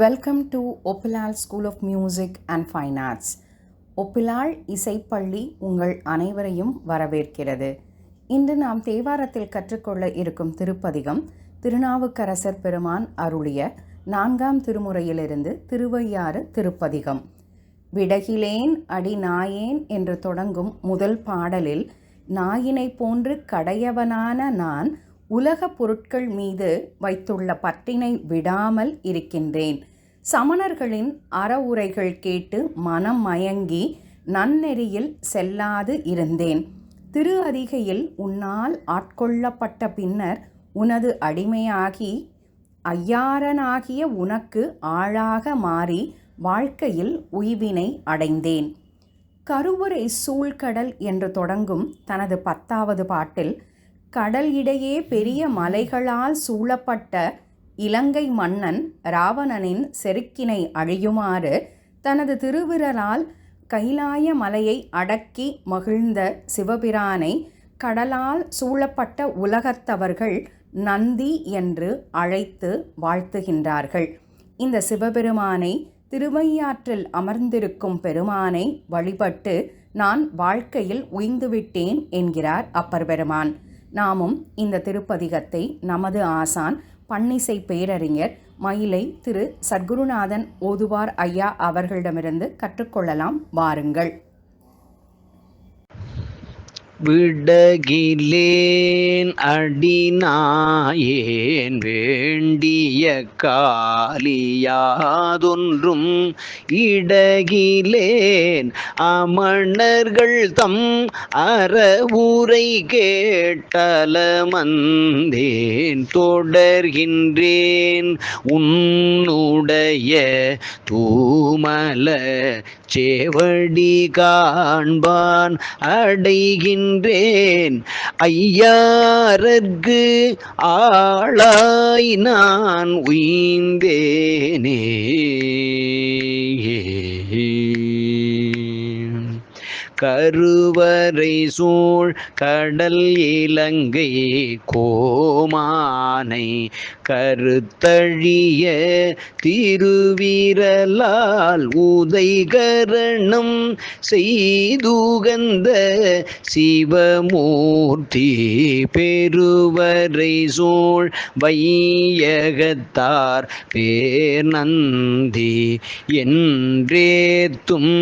Welcome to Oppilal school of music and fine arts Oppilal இசைப்பள்ளி உங்கள் அனைவரையும் வரவேற்கிறது. இன்று நாம் தேவாரத்தில் கற்றுக்கொள்ள இருக்கும் திருப்பதிகம் திருநாவுக்கரசர் பெருமான் அருளிய நான்காம் திருமுறையிலிருந்து திருவையாறு திருப்பதிகம். விடகிலேன் அடி நாயேன் என்று தொடங்கும் முதல் பாடலில் நாயினைப் போன்று கடையவனான நான் உலகப் பொருட்கள் மீது வைத்துள்ள பற்றினை விடாமல் இருக்கின்றேன். சமணர்களின் அறவுரைகள் கேட்டு மனம் மயங்கி நன்னெறியில் செல்லாது இருந்தேன். திரு அதிகையில் உன்னால் ஆட்கொள்ளப்பட்ட பின்னர் உனது அடிமையாகி ஐயாரனாகிய உனக்கு ஆளாக மாறி வாழ்க்கையில் உய்வினை அடைந்தேன். கருவறை சூழ்கடல் என்று தொடங்கும் தனது பத்தாவது பாட்டில் கடல் இடையே பெரிய மலைகளால் சூழப்பட்ட இலங்கை மன்னன் ராவணனின் செருக்கினை அழியுமாறு தனது திருவிரலால் கைலாய மலையை அடக்கி மகிழ்ந்த சிவபிரானை கடலால் சூழப்பட்ட உலகத்தவர்கள் நந்தி என்று அழைத்து வாழ்த்துகின்றார்கள். இந்த சிவபெருமானை திருவையாற்றில் அமர்ந்திருக்கும் பெருமானை வழிபட்டு நான் வாழ்க்கையில் உய்ந்துவிட்டேன் என்கிறார் அப்பர் பெருமான் நாமும் இந்த திருப்பதிகத்தை நமது ஆசான் பன்னிசை பேரறிஞர் மயிலை திரு சத்குருநாதன் ஓதுவார் ஐயா அவர்களிடமிருந்து கற்றுக்கொள்ளலாம். வாருங்கள். விடகிலேன் அடினாயேன் வேண்டிய காலியாதொன்றும் இடகிலேன். அமணர்கள் தம் அறவுரை கேட்டலமந்தேன். தொடர்கின்றேன் உன்னுடைய தூமல சேவடி காண்பான். அடைகின்ற நின்றேன் ஐயாரர்க்கு ஆளாய் நான் உய்ந்தேனே. கருவறை சூழ் கடல் இலங்கை கோமானை கருத்தழிய திருவிரலால் உதைகரணம் செய்துகந்த சிவமூர்த்தி பெருவரை சூழ் வையகத்தார் பேர்நந்தி என்றேத்தும்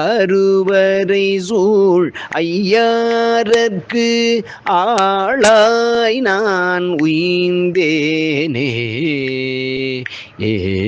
அருவரை சூழ் ஐயாரற்கு ஆளாய் நான் உயிந்தேனே. ஏ